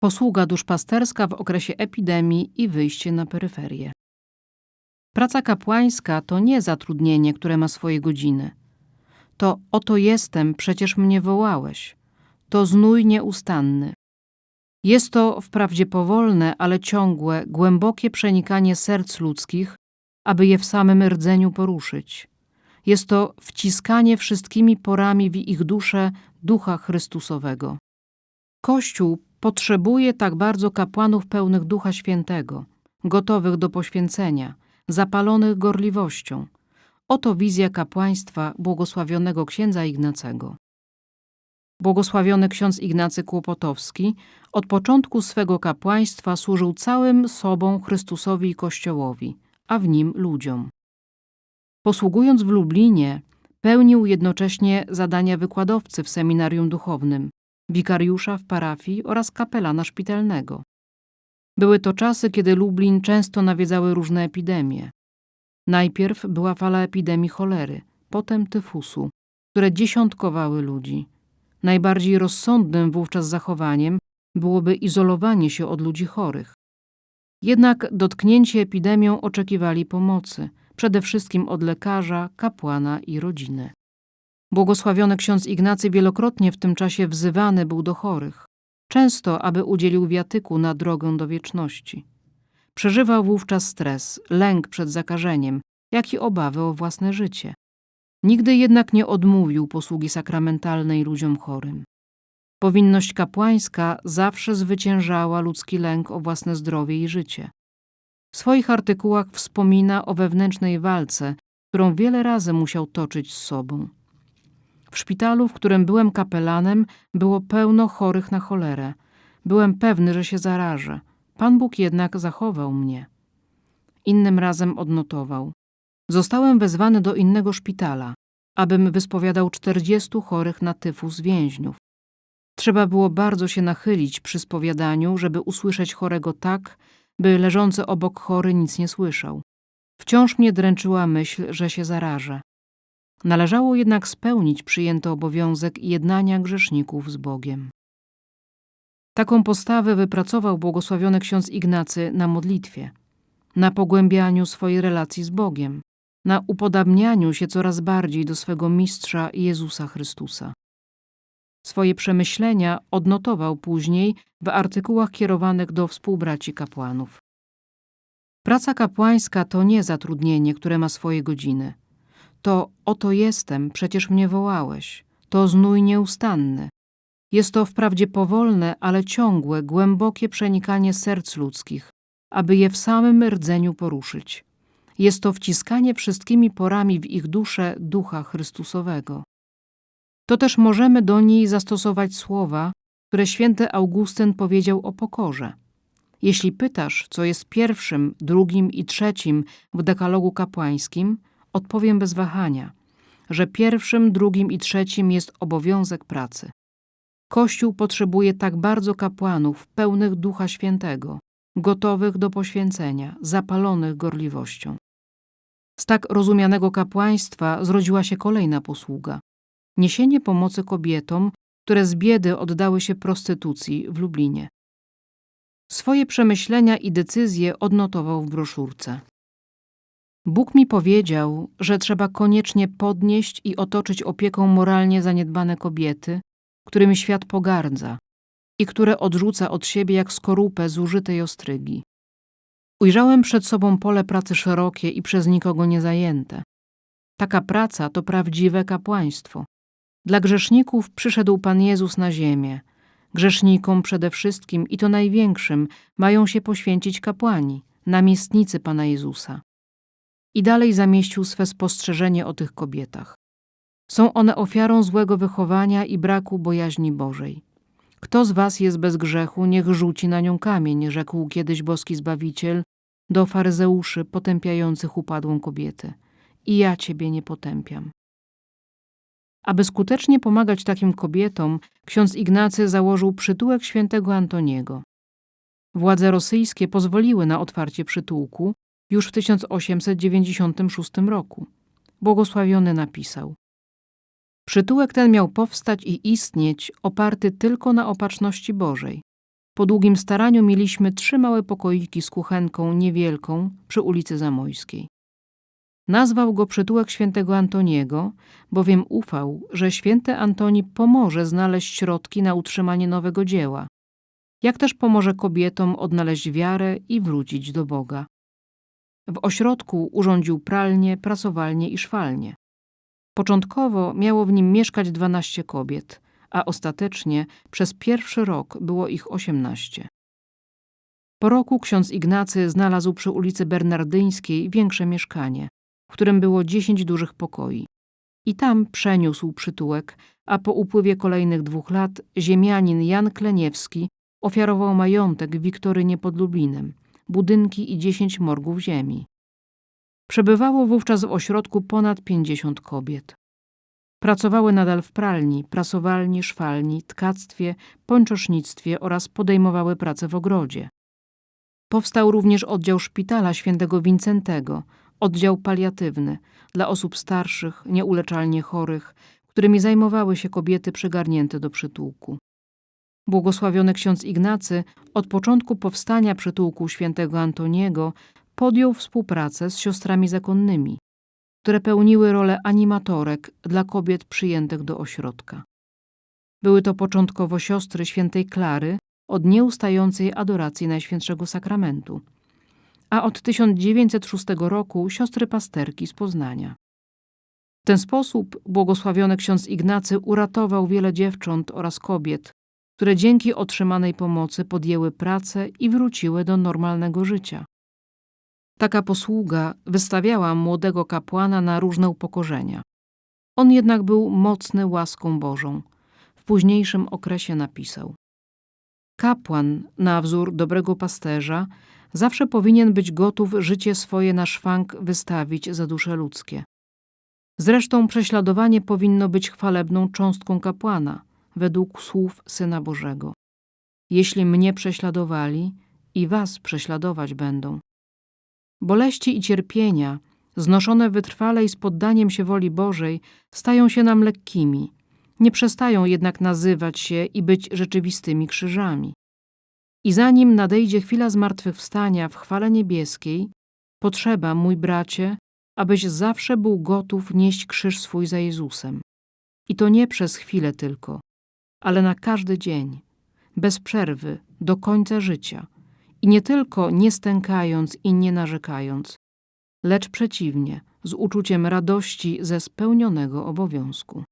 Posługa duszpasterska w okresie epidemii i wyjście na peryferię. Praca kapłańska to nie zatrudnienie, które ma swoje godziny. To oto jestem, przecież mnie wołałeś. To znój nieustanny. Jest to wprawdzie powolne, ale ciągłe, głębokie przenikanie serc ludzkich, aby je w samym rdzeniu poruszyć. Jest to wciskanie wszystkimi porami w ich duszę Ducha Chrystusowego. Kościół potrzebuje tak bardzo kapłanów pełnych Ducha Świętego, gotowych do poświęcenia, zapalonych gorliwością. Oto wizja kapłaństwa błogosławionego księdza Ignacego. Błogosławiony ksiądz Ignacy Kłopotowski od początku swego kapłaństwa służył całym sobą Chrystusowi i Kościołowi, a w nim ludziom. Posługując w Lublinie, pełnił jednocześnie zadania wykładowcy w seminarium duchownym, wikariusza w parafii oraz kapelana szpitalnego. Były to czasy, kiedy Lublin często nawiedzały różne epidemie. Najpierw była fala epidemii cholery, potem tyfusu, które dziesiątkowały ludzi. Najbardziej rozsądnym wówczas zachowaniem byłoby izolowanie się od ludzi chorych. Jednak dotknięci epidemią oczekiwali pomocy, przede wszystkim od lekarza, kapłana i rodziny. Błogosławiony ksiądz Ignacy wielokrotnie w tym czasie wzywany był do chorych, często aby udzielił wiatyku na drogę do wieczności. Przeżywał wówczas stres, lęk przed zakażeniem, jak i obawy o własne życie. Nigdy jednak nie odmówił posługi sakramentalnej ludziom chorym. Powinność kapłańska zawsze zwyciężała ludzki lęk o własne zdrowie i życie. W swoich artykułach wspomina o wewnętrznej walce, którą wiele razy musiał toczyć z sobą. W szpitalu, w którym byłem kapelanem, było pełno chorych na cholerę. Byłem pewny, że się zarażę. Pan Bóg jednak zachował mnie. Innym razem odnotował. Zostałem wezwany do innego szpitala, abym wyspowiadał czterdziestu chorych na tyfus więźniów. Trzeba było bardzo się nachylić przy spowiadaniu, żeby usłyszeć chorego tak, by leżący obok chory nic nie słyszał. Wciąż mnie dręczyła myśl, że się zarażę. Należało jednak spełnić przyjęty obowiązek jednania grzeszników z Bogiem. Taką postawę wypracował błogosławiony ksiądz Ignacy na modlitwie, na pogłębianiu swojej relacji z Bogiem, na upodabnianiu się coraz bardziej do swego Mistrza Jezusa Chrystusa. Swoje przemyślenia odnotował później w artykułach kierowanych do współbraci kapłanów. Praca kapłańska to nie zatrudnienie, które ma swoje godziny. To oto jestem, przecież mnie wołałeś. To znój nieustanny. Jest to wprawdzie powolne, ale ciągłe, głębokie przenikanie serc ludzkich, aby je w samym rdzeniu poruszyć. Jest to wciskanie wszystkimi porami w ich duszę Ducha Chrystusowego. To też możemy do niej zastosować słowa, które święty Augustyn powiedział o pokorze. Jeśli pytasz, co jest pierwszym, drugim i trzecim w dekalogu kapłańskim, odpowiem bez wahania, że pierwszym, drugim i trzecim jest obowiązek pracy. Kościół potrzebuje tak bardzo kapłanów pełnych Ducha Świętego, gotowych do poświęcenia, zapalonych gorliwością. Z tak rozumianego kapłaństwa zrodziła się kolejna posługa niesienie pomocy kobietom, które z biedy oddały się prostytucji w Lublinie. Swoje przemyślenia i decyzje odnotował w broszurce. Bóg mi powiedział, że trzeba koniecznie podnieść i otoczyć opieką moralnie zaniedbane kobiety, którymi świat pogardza i które odrzuca od siebie jak skorupę zużytej ostrygi. Ujrzałem przed sobą pole pracy szerokie i przez nikogo nie zajęte. Taka praca to prawdziwe kapłaństwo. Dla grzeszników przyszedł Pan Jezus na ziemię. Grzesznikom przede wszystkim i to największym mają się poświęcić kapłani, namiestnicy Pana Jezusa. I dalej zamieścił swe spostrzeżenie o tych kobietach. Są one ofiarą złego wychowania i braku bojaźni Bożej. Kto z was jest bez grzechu, niech rzuci na nią kamień, rzekł kiedyś boski Zbawiciel do faryzeuszy potępiających upadłą kobietę. I ja ciebie nie potępiam. Aby skutecznie pomagać takim kobietom, ksiądz Ignacy założył przytułek świętego Antoniego. Władze rosyjskie pozwoliły na otwarcie przytułku już w 1896 roku. Błogosławiony napisał Przytułek ten miał powstać i istnieć oparty tylko na opatrzności Bożej. Po długim staraniu mieliśmy trzy małe pokoiki z kuchenką niewielką przy ulicy Zamojskiej. Nazwał go przytułek świętego Antoniego, bowiem ufał, że święty Antoni pomoże znaleźć środki na utrzymanie nowego dzieła, jak też pomoże kobietom odnaleźć wiarę i wrócić do Boga. W ośrodku urządził pralnię, prasowalnię i szwalnię. Początkowo miało w nim mieszkać 12 kobiet, a ostatecznie przez pierwszy rok było ich 18. Po roku ksiądz Ignacy znalazł przy ulicy Bernardyńskiej większe mieszkanie, w którym było 10 dużych pokoi. I tam przeniósł przytułek, a po upływie kolejnych dwóch lat ziemianin Jan Kleniewski ofiarował majątek Wiktorynie pod Lublinem, budynki i 10 morgów ziemi. Przebywało wówczas w ośrodku ponad 50 kobiet. Pracowały nadal w pralni, prasowalni, szwalni, tkactwie, pończosznictwie oraz podejmowały pracę w ogrodzie. Powstał również oddział szpitala świętego Wincentego, oddział paliatywny dla osób starszych, nieuleczalnie chorych, którymi zajmowały się kobiety przygarnięte do przytułku. Błogosławiony ksiądz Ignacy od początku powstania przytułku świętego Antoniego podjął współpracę z siostrami zakonnymi, które pełniły rolę animatorek dla kobiet przyjętych do ośrodka. Były to początkowo siostry świętej Klary od nieustającej adoracji Najświętszego Sakramentu, a od 1906 roku siostry pasterki z Poznania. W ten sposób błogosławiony ksiądz Ignacy uratował wiele dziewcząt oraz kobiet, które dzięki otrzymanej pomocy podjęły pracę i wróciły do normalnego życia. Taka posługa wystawiała młodego kapłana na różne upokorzenia. On jednak był mocny łaską Bożą. W późniejszym okresie napisał: Kapłan, na wzór dobrego pasterza, zawsze powinien być gotów życie swoje na szwank wystawić za dusze ludzkie. Zresztą prześladowanie powinno być chwalebną cząstką kapłana, według słów Syna Bożego. Jeśli mnie prześladowali, i was prześladować będą. Boleści i cierpienia, znoszone wytrwale i z poddaniem się woli Bożej, stają się nam lekkimi, nie przestają jednak nazywać się i być rzeczywistymi krzyżami. I zanim nadejdzie chwila zmartwychwstania w chwale niebieskiej, potrzeba, mój bracie, abyś zawsze był gotów nieść krzyż swój za Jezusem. I to nie przez chwilę tylko, ale na każdy dzień, bez przerwy, do końca życia – i nie tylko nie stękając i nie narzekając, lecz przeciwnie, z uczuciem radości ze spełnionego obowiązku.